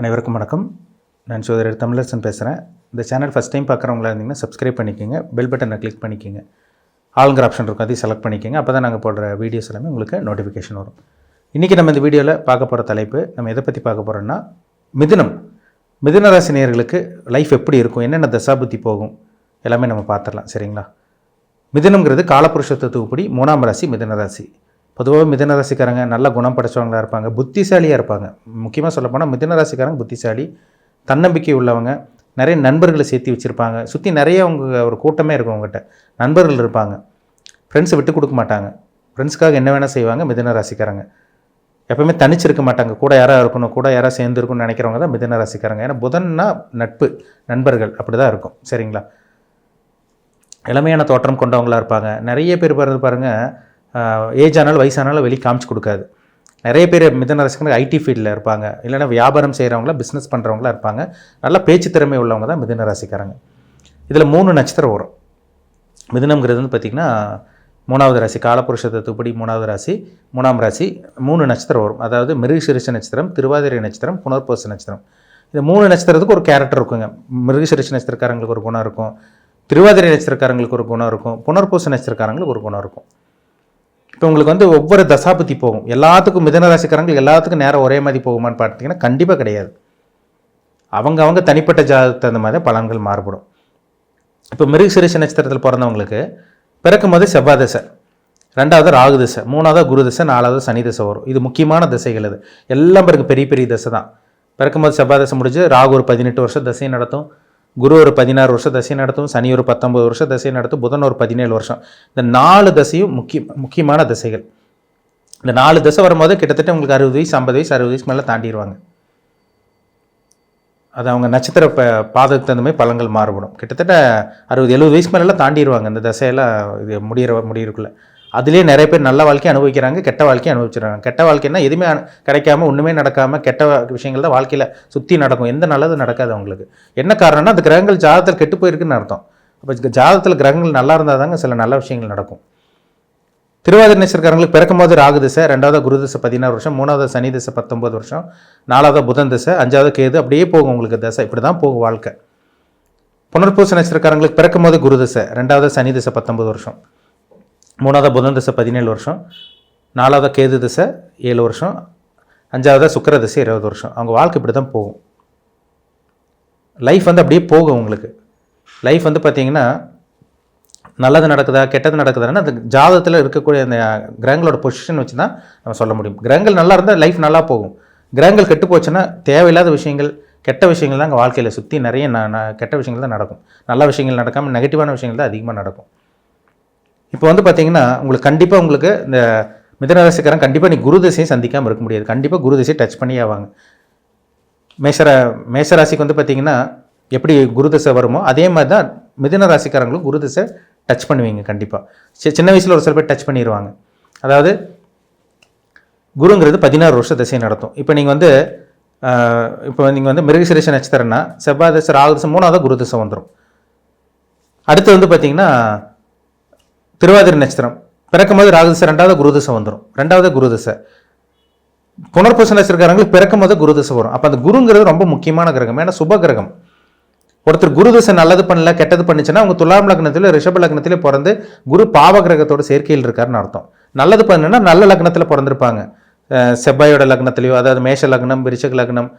அனைவருக்கும் வணக்கம். நான் சோதரர் தமிழரசன் பேசுகிறேன் இந்த சேனல் ஃபஸ்ட் டைம் பார்க்குறவங்களா இருந்தீங்கன்னா சப்ஸ்கிரைப் பண்ணிக்கோங்க. பெல் பட்டனை கிளிக் பண்ணிக்கோங்க. ஆளுங்கிற ஆப்ஷன் இருக்கும். அதையும் செலக்ட் பண்ணிக்கோங்க. அப்போ தான் நாங்கள் போடுற வீடியோஸ் எல்லாமே உங்களுக்கு நோட்டிஃபிகேஷன் வரும். இன்றைக்கி நம்ம இந்த வீடியோவில் பார்க்க போகிற தலைப்பு நம்ம எதை பற்றி பார்க்க போகிறோன்னா மிதுனம். மிதுன ராசி லைஃப் எப்படி இருக்கும்? என்னென்ன தசாபுத்தி போகும்? எல்லாமே நம்ம பார்த்துடலாம். சரிங்களா? மிதுனம்ங்கிறது காலப்புருஷ தத்துவப்படி மூணாம் ராசி மிதுன ராசி பொதுவாக மிதன ராசிக்காரங்க நல்ல குணம் படைச்சவங்களா இருப்பாங்க புத்திசாலியாக இருப்பாங்க. முக்கியமாக சொல்லப்போனால் மிதன ராசிக்காரங்க புத்திசாலி தன்னம்பிக்கை உள்ளவங்க நிறைய நண்பர்களை சேர்த்து வச்சுருப்பாங்க. சுற்றி நிறைய அவங்க ஒரு கூட்டமே இருக்கும் அவங்ககிட்ட. நண்பர்கள் இருப்பாங்க. ஃப்ரெண்ட்ஸை விட்டு கொடுக்க மாட்டாங்க. ஃப்ரெண்ட்ஸ்க்காக என்ன வேணால் செய்வாங்க மிதன ராசிக்காரங்க எப்போவுமே தனிச்சு இருக்க மாட்டாங்க. கூட யாராக இருக்கணும் கூட யாராக சேர்ந்து இருக்கணும்னு நினைக்கிறவங்க தான் மிதன ராசிக்காரங்க ஏன்னா புதன்னா நட்பு நண்பர்கள் அப்படி தான் இருக்கும். சரிங்களா? இளமையான தோற்றம் கொண்டவங்களா இருப்பாங்க. நிறைய பேர் பாருங்க பாருங்கள் ஏஜ் ஆனாலும் வயசானாலும் வெளியே காமிச்சு கொடுக்காது. நிறைய பேர் மிதன ரசிகர்கள் ஐடி ஃபீல்டில் இருப்பாங்க. இல்லைன்னா வியாபாரம் செய்கிறவங்களா பிஸ்னஸ் பண்ணுறவங்களா இருப்பாங்க. நல்லா பேச்சு திறமை உள்ளவங்க தான் மிதன ராசிக்காரங்க இதில் மூணு நட்சத்திரம் வரும். மிதனம்ங்கிறது வந்து பார்த்திங்கன்னா மூணாவது ராசி காலப்புருஷ தத்துப்படி மூணாவது ராசி மூணாம் ராசி மூணு நட்சத்திரம் வரும். அதாவது மிருகசிரிஷ நட்சத்திரம் திருவாதிரை நட்சத்திரம் புனர்பூச நட்சத்திரம். இந்த மூணு நட்சத்திரத்துக்கு ஒரு கேரக்டர் இருக்குங்க. மிருகசிரிஷ நட்சத்திரக்காரங்களுக்கு ஒரு குணம் இருக்கும். திருவாதிரை நட்சத்திரக்காரங்களுக்கு ஒரு குணம் இருக்கும். புனர்பூச நட்சத்திரக்காரங்களுக்கு ஒரு குணம் இருக்கும். இப்போ உங்களுக்கு வந்து ஒவ்வொரு தசாபதி போகும். எல்லாத்துக்கும் மிதன எல்லாத்துக்கும் நேரம் ஒரே மாதிரி போகுமான்னு பார்த்தீங்கன்னா கண்டிப்பாக கிடையாது. அவங்க அவங்க தனிப்பட்ட ஜாதகத்தை தகுந்த மாதிரி பலன்கள் மாறுபடும். இப்போ மிருகசிரேஷ நட்சத்திரத்தில் பிறந்தவங்களுக்கு பிறக்கும் போது செவ்வாய் தசை ரெண்டாவது ராகு தசை மூணாவது குரு தசை நாலாவது சனி தசை வரும். இது முக்கியமான தசைகள் இது. எல்லாம் பிறகு பெரிய பெரிய தசை தான். பிறக்கும்போது செவ்வாய் தசை முடிஞ்சு ராகு ஒரு பதினெட்டு வருஷம் தசை நடத்தும். குரு ஒரு பதினாறு வருஷம் தசை நடத்தும் சனி ஒரு பத்தொம்பது வருஷம் தசை நடத்தும் புதன் ஒரு பதினேழு வருஷம். இந்த நாலு தசையும் முக்கிய முக்கியமான தசைகள். இந்த நாலு தசை வரும்போது கிட்டத்தட்ட உங்களுக்கு அறுபது வயசு ஐம்பது வயசு அறுபது வயசு மேலே தாண்டிடுவாங்க அது அவங்க நட்சத்திர ப பாதத்துக்கு தகுந்த மாதிரி பழங்கள் மாறுபடும். கிட்டத்தட்ட அறுபது எழுபது வயசு மேலெல்லாம் தாண்டிடுவாங்க இந்த தசையெல்லாம் இது முடிகிற முடியிருக்குள்ள அதுலேயே நிறைய பேர் நல்ல வாழ்க்கையை அனுபவிக்கிறாங்க கெட்ட வாழ்க்கையை அனுபவிச்சிடுறாங்க. கெட்ட வாழ்க்கைன்னா எதுவுமே கிடைக்காம ஒன்றுமே நடக்காமல் கெட்ட விஷயங்கள் தான் வாழ்க்கையில் சுற்றி நடக்கும். எந்த நல்லது நடக்காது அவங்களுக்கு. என்ன காரணம்னா அந்த கிரகங்கள் ஜாதகத்தில் கெட்டு போயிருக்குன்னு அர்த்தம். அப்போ ஜாதகத்தில் கிரகங்கள் நல்லா இருந்தால் தாங்க சில நல்ல விஷயங்கள் நடக்கும். திருவாதிரை நட்சத்திரக்காரங்களுக்கு பிறக்கும்போது ராகு திசை ரெண்டாவது குரு திசை பதினாறு வருஷம் மூணாவது சனி திசை பத்தொம்பது வருஷம் நாலாவது புதன் திசை அஞ்சாவது கேது அப்படியே போகும் உங்களுக்கு திசை. இப்படி தான் போகும் வாழ்க்கை. புனர்பூச நட்சத்திரக்காரங்களுக்கு பிறக்கும்போது குரு திசை ரெண்டாவது சனி திசை பத்தொம்பது வருஷம். மூணாவது புதன் திசை பதினேழு வருஷம் நாலாவது கேது திசை ஏழு வருஷம் அஞ்சாவது சுக்கர திசை இருபது வருஷம். அவங்க வாழ்க்கை இப்படி தான் போகும். லைஃப் வந்து அப்படியே போகும் உங்களுக்கு. லைஃப் வந்து பார்த்திங்கன்னா நல்லது நடக்குதா கெட்டது நடக்குதான்னு அந்த ஜாதகத்தில் இருக்கக்கூடிய அந்த கிரகங்களோட பொசிஷன் வச்சு தான் நம்ம சொல்ல முடியும். கிரகங்கள் நல்லா இருந்தால் லைஃப் நல்லா போகும். கிரகங்கள் கெட்டு போச்சுன்னா தேவையில்லாத விஷயங்கள் கெட்ட விஷயங்கள் தான் அங்கே வாழ்க்கையில் சுற்றி நிறைய ந- ந- கெட்ட விஷயங்கள் தான் நடக்கும். நல்ல விஷயங்கள் நடக்காமல் நெகட்டிவான விஷயங்கள் தான் அதிகமாக நடக்கும். இப்போ வந்து பார்த்தீங்கன்னா உங்களுக்கு கண்டிப்பாக உங்களுக்கு இந்த மிதனராசிக்காரன் கண்டிப்பாக நீ குரு திசையை சந்திக்காமல் இருக்க முடியாது. கண்டிப்பாக குரு திசையை டச் பண்ணி ஆவாங்க. மேஷர மேஷராசிக்கு வந்து பார்த்தீங்கன்னா எப்படி குரு திசை வருமோ அதே மாதிரி தான் மிதுன ராசிக்காரங்களும் குரு திசை டச் பண்ணுவீங்க கண்டிப்பாக சின்ன வயசில் ஒரு சில பேர் டச் பண்ணிடுவாங்க அதாவது குருங்கிறது பதினாறு வருஷம் திசை நடத்தும். இப்போ நீங்கள் வந்து இப்போ நீங்கள் வந்து மிருகசிரேஷ நட்சத்திரம்னா செவ்வாய் திசை ராகு திசை மூணாவது குரு திசை வந்துடும் அடுத்து வந்து பார்த்தீங்கன்னா திருவாதிரை நட்சத்திரம். பிறக்கும்போது ராகு ரெண்டாவது குருதிசை வந்துடும் ரெண்டாவது குருதிசை. புனர்பூச நட்சத்திரக்காரங்களுக்கு பிறக்கும்போது குரு வரும். அப்போ அந்த குருங்கிறது ரொம்ப முக்கியமான கிரகம் ஏன்னா சுப கிரகம். ஒருத்தர் குரு நல்லது பண்ணல கெட்டது பண்ணுச்சுன்னா அவங்க துலாம் லக்னத்தில் ரிஷப லக்னத்திலே பிறந்து குரு பாவ கிரகத்தோட சேர்க்கையில் இருக்காருன்னு அர்த்தம். நல்லது பண்ணுன்னா நல்ல லக்னத்தில் பிறந்திருப்பாங்க. செவ்வாயோட லக்னத்திலையோ அதாவது மேஷ லக்னம் விருச்சக லக்னம்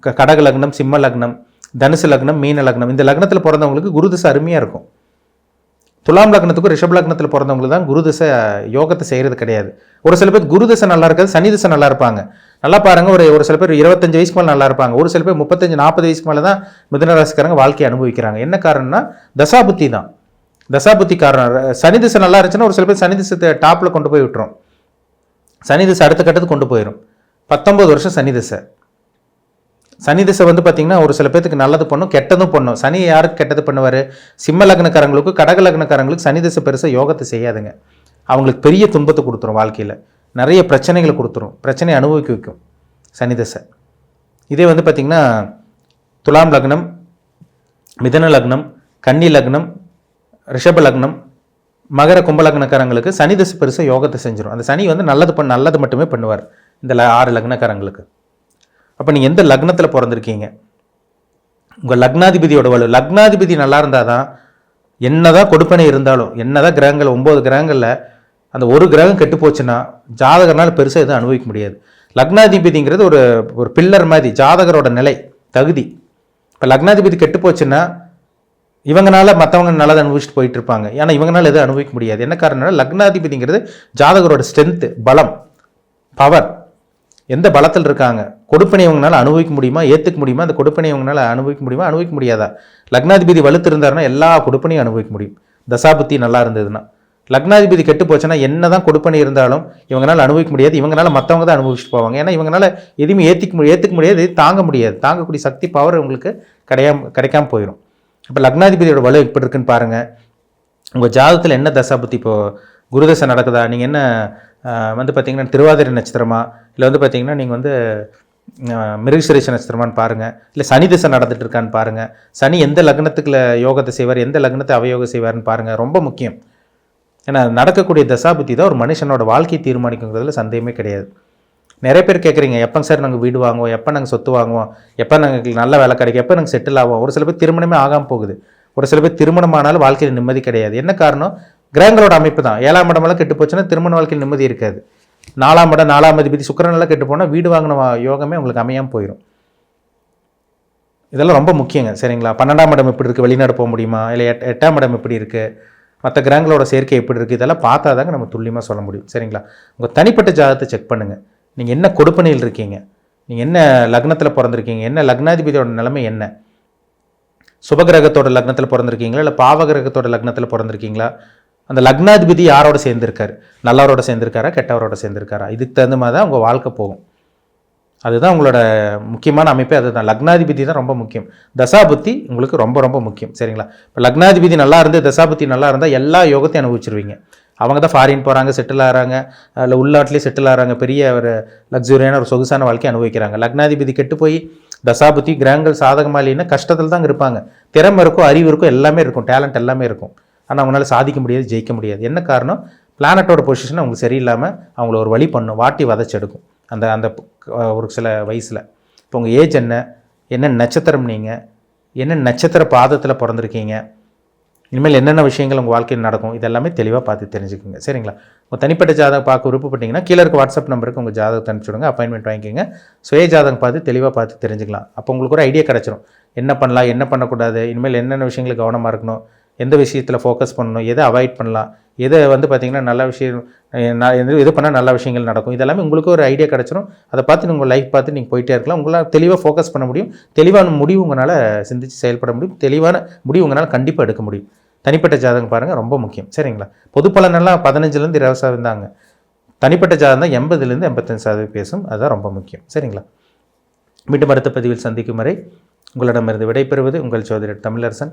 க- கடக லக்னம் சிம்ம லக்னம் தனுசு லக்னம் மீன லக்னம் இந்த லக்னத்தில் பிறந்தவங்களுக்கு குரு அருமையாக இருக்கும். துலாம் லக்னத்துக்கும் ரிஷப் லக்னத்தில் பிறந்தவங்களுக்கு தான் குரு திசை யோகத்தை செய்கிறது கிடையாது. ஒரு சில பேர் குரு திசை நல்லா இருக்காது சனி திசை நல்லா இருப்பாங்க. நல்லா பாருங்கள் ஒரு ஒரு சில பேர் இருபத்தஞ்சு வயசுக்கு மேலே நல்லா இருப்பாங்க. ஒரு சில பேர் முப்பத்தஞ்சு நாற்பது வயசுக்கு மேலே தான் மிதுன ராசிக்காரங்க வாழ்க்கையை அனுபவிக்கிறாங்க. என்ன காரணம்னா தசாபுத்தி தான். தசாபுத்தி காரணம் சனி திசை நல்லா இருந்துச்சுன்னா ஒரு சில பேர் சனி திசை டாப்பில் கொண்டு போய் விட்டுரும். சனி திசை அடுத்த கட்டத்துக்கு கொண்டு போயிடும் பத்தொம்பது வருஷம் சனி திசை. சனி திசை வந்து பார்த்தீங்கன்னா ஒரு சில பேத்துக்கு நல்லது பண்ணும் கெட்டதும் பண்ணும். சனி யாருக்கு கெட்டது பண்ணுவார்? சிம்ம லக்னக்காரங்களுக்கும் கடக லக்னக்காரங்களுக்கு சனி திசை பெருசாக யோகத்தை செய்யாதுங்க. அவங்களுக்கு பெரிய துன்பத்தை கொடுத்துரும் வாழ்க்கையில். நிறைய பிரச்சனைகளை கொடுத்துரும். பிரச்சனையை அனுபவிக்க வைக்கும் சனி திசை. இதே வந்து பார்த்திங்கன்னா துலாம் லக்னம் மிதன லக்னம் கன்னி லக்னம் ரிஷப லக்னம் மகர கும்பலக்னக்காரங்களுக்கு சனி திசை பெருசாக யோகத்தை செஞ்சிடும் அந்த சனி வந்து நல்லது பண்ண நல்லது மட்டுமே பண்ணுவார். இந்த ல- ஆறு லக்னக்காரங்களுக்கு. அப்போ நீங்கள் எந்த லக்னத்தில் பிறந்திருக்கீங்க? உங்கள் லக்னாதிபதியோட வலு லக்னாதிபதி நல்லா இருந்தால் தான் என்னதான் கொடுப்பனை இருந்தாலும் என்னதான் கிரகங்கள் ஒம்பது கிரகங்களில் அந்த ஒரு கிரகம் கெட்டு போச்சுன்னா ஜாதகர்னால பெருசாக எதுவும் அனுபவிக்க முடியாது. லக்னாதிபதிங்கிறது ஒரு ஒரு பில்லர் மாதிரி ஜாதகரோட நிலை தகுதி. இப்போ லக்னாதிபதி கெட்டு போச்சுன்னா இவங்கனால மற்றவங்க நல்லதை அனுபவிச்சுட்டு போயிட்டு இருப்பாங்க. ஏன்னா இவங்கனால எதுவும் அனுபவிக்க முடியாது. என்ன காரணம்னா லக்னாதிபதிங்கிறது ஜாதகரோட ஸ்ட்ரென்த்து பலம் பவர் எந்த பலத்தில் இருக்காங்க? கொடுப்பனை இவங்களால அனுபவிக்க முடியுமா? ஏற்றுக்க முடியுமா? அந்த கொடுப்பனை இவங்களால அனுபவிக்க முடியுமா? அனுபவிக்க முடியாதா? லக்னாதிபதி வலுத்து இருந்தாருன்னா எல்லா கொடுப்பனையும் அனுபவிக்க முடியும். தசாபுத்தி நல்லா இருந்ததுன்னா. லக்னாதிபதி கெட்டு போச்சுன்னா என்ன தான் கொடுப்பனை இருந்தாலும் இவங்களால் அனுபவிக்க முடியாது. இவங்களால மற்றவங்க தான் அனுபவிச்சுட்டு போவாங்க. ஏன்னா இவங்களால எதுவுமே ஏற்றிக்க முடியும் ஏற்றுக்க முடியாது. தாங்க முடியாது. தாங்கக்கூடிய சக்தி பவர் உங்களுக்கு கிடையாம கிடைக்காம போயிடும் இப்போ லக்னாதிபதியோட வலு எப்படி இருக்குன்னு பாருங்கள் உங்கள் ஜாதகத்தில் என்ன தசாபுத்தி இப்போது குருதசை நடக்குதா? நீங்கள் என்ன வந்து பார்த்தீங்கன்னா திருவாதிரை நட்சத்திரமா? இல்லை வந்து பார்த்தீங்கன்னா நீங்கள் வந்து மிருகசிரேஷ நட்சத்திரமானு பாருங்கள் இல்லை சனி திசை நடந்துட்டு இருக்கான்னு பாருங்கள் சனி எந்த லக்னத்துக்குள்ள யோகத்தை செய்வார் எந்த லக்னத்தை அவயோகம் செய்வார்னு பாருங்கள் ரொம்ப முக்கியம். ஏன்னா நடக்கக்கூடிய தசாபுத்தி தான் ஒரு மனுஷனோட வாழ்க்கையை தீர்மானிக்குங்கிறதுல சந்தேகமே கிடையாது. நிறைய பேர் கேட்குறீங்க எப்போங்க சார் நாங்கள் வீடு வாங்குவோம் எப்போ நாங்கள் சொத்து வாங்குவோம் எப்போ நாங்கள் நல்ல வேலை கிடைக்கும் எப்போ நாங்கள் செட்டில் ஆகும் ஒரு சில பேர் திருமணமே ஆகாமல் போகுது. ஒரு சில பேர் திருமணம் ஆனாலும் வாழ்க்கையில் நிம்மதி கிடையாது. என்ன காரணம்? கிரகங்களோட அமைப்பு தான். ஏழாம் இடமெல்லாம் கெட்டு போச்சுன்னா திருமண வாழ்க்கையில் நிம்மதி இருக்காது. நாலாம் இடம் நாலாம் அதிபதி சுக்கரனெல்லாம் கெட்டு போனால் வீடு வாங்கின யோகமே உங்களுக்கு அமையாமல் போயிடும் இதெல்லாம் ரொம்ப முக்கியங்க சரிங்களா? பன்னெண்டாம் இடம் எப்படி இருக்குது வெளிநாடு போக முடியுமா? இல்லை எட் எட்டாம் இடம் எப்படி இருக்குது மற்ற கிரகங்களோட சேர்க்கை எப்படி இருக்குது இதெல்லாம் பார்த்தா தாங்க நம்ம துல்லியமாக சொல்ல முடியும் சரிங்களா? உங்கள் தனிப்பட்ட ஜாதகத்தை செக் பண்ணுங்கள் நீங்கள் என்ன கொடுப்பனையில் இருக்கீங்க? நீங்கள் என்ன லக்னத்தில் பிறந்திருக்கீங்க? என்ன லக்னாதிபதியோட நிலைமை என்ன? சுபகிரகத்தோட லக்னத்தில் பிறந்திருக்கீங்களா? இல்லை பாவகிரகத்தோட லக்னத்தில் பிறந்திருக்கீங்களா? அந்த லக்னாதிபதி யாரோட சேர்ந்திருக்காரு? நல்லவரோட சேர்ந்திருக்காரா கெட்டவரோட சேர்ந்திருக்காரா? இதுக்கு தகுந்த மாதிரி தான் உங்கள் வாழ்க்கை போகும். அதுதான் உங்களோட முக்கியமான அமைப்பே அதுதான். லக்னாதிபதி தான் ரொம்ப முக்கியம். தசாபுத்தி உங்களுக்கு ரொம்ப ரொம்ப முக்கியம். சரிங்களா? இப்போ லக்னாதிபதி நல்லா இருந்து தசாபுத்தி நல்லா இருந்தால் எல்லா யோகத்தையும் அனுபவிச்சிருவீங்க. அவங்க தான் ஃபாரின் போகிறாங்க செட்டில் ஆகிறாங்க இல்லை உள்நாட்டிலே செட்டில் ஆகிறாங்க பெரிய ஒரு லக்ஸுரியான ஒரு சொகுசான வாழ்க்கையை அனுபவிக்கிறாங்க. லக்னாதிபதி கெட்டு போய் தசாபுத்தி கிரகங்கள் சாதகமாக இல்லைன்னா கஷ்டத்தில் தான் இருப்பாங்க. திறமை இருக்கும் அறிவு இருக்கும் எல்லாமே இருக்கும். டேலண்ட் எல்லாமே இருக்கும். ஆனால் அவங்களால சாதிக்க முடியாது ஜெயிக்க முடியாது. என்ன காரணம்? பிளானட்டோட பொசிஷன் அவங்களுக்கு சரியில்லாமல் அவங்கள ஒரு வழி பண்ணும் வாட்டி வதச்செடுக்கும். அந்த அந்த ஒரு சில வயசில். இப்போ உங்கள் ஏஜ் என்ன? என்ன நட்சத்திரம் நீங்கள் என்ன நட்சத்திர பாதத்தில் பிறந்திருக்கீங்க? இனிமேல் என்னென்ன விஷயங்கள் உங்கள் வாழ்க்கையில் நடக்கும்? இதெல்லாமே தெளிவாக பார்த்து தெரிஞ்சுக்கோங்க. சரிங்களா? உங்கள் தனிப்பட்ட ஜாதகம் பார்க்க விருப்பப்பட்டீங்கன்னா கீழே இருக்க வாட்ஸ்அப் நம்பருக்கு உங்கள் ஜாதகத்தை அனுப்பிச்சுடுங்க அப்பாயின்மெண்ட் வாங்கிக்கோங்க. சுய ஜாதகம் பார்த்து தெளிவாக பார்த்து தெரிஞ்சுக்கலாம். அப்போ உங்களுக்கு ஒரு ஐடியா கிடச்சிரும். என்ன பண்ணலாம் என்ன பண்ணக்கூடாது? இனிமேல் என்னென்ன விஷயங்கள் கவனமாக இருக்கணும்? எந்த விஷயத்தில் ஃபோக்கஸ் பண்ணணும் எதை அவாய்ட் பண்ணலாம் எதை வந்து பார்த்திங்கன்னா நல்ல விஷயம் நான் எது பண்ணால் நல்ல விஷயங்கள் நடக்கும் இதெல்லாமே உங்களுக்கு ஒரு ஐடியா கிடச்சிரும். அதை பார்த்து உங்கள் லைஃப் பார்த்து நீங்கள் போயிட்டே இருக்கலாம். உங்களால் தெளிவாக ஃபோக்கஸ் பண்ண முடியும். தெளிவான முடிவு உங்களால் சிந்திச்சு செயல்பட முடியும். தெளிவான முடிவு உங்களால் கண்டிப்பாக எடுக்க முடியும். தனிப்பட்ட ஜாதகம் பாருங்கள் ரொம்ப முக்கியம். சரிங்களா? பொது பலனெல்லாம் பதினஞ்சுலேருந்து இருபது சதவீதம் தாங்க. தனிப்பட்ட ஜாதகம் தான் எண்பதுலேருந்து எண்பத்தஞ்சு சதவீதம் பேசும். அதுதான் ரொம்ப முக்கியம். சரிங்களா? மீண்டும் அடுத்த பதிவில் சந்திக்கும் வரை உங்களிடமிருந்து விடைபெறுவது உங்கள் சோதரர் தமிழரசன்.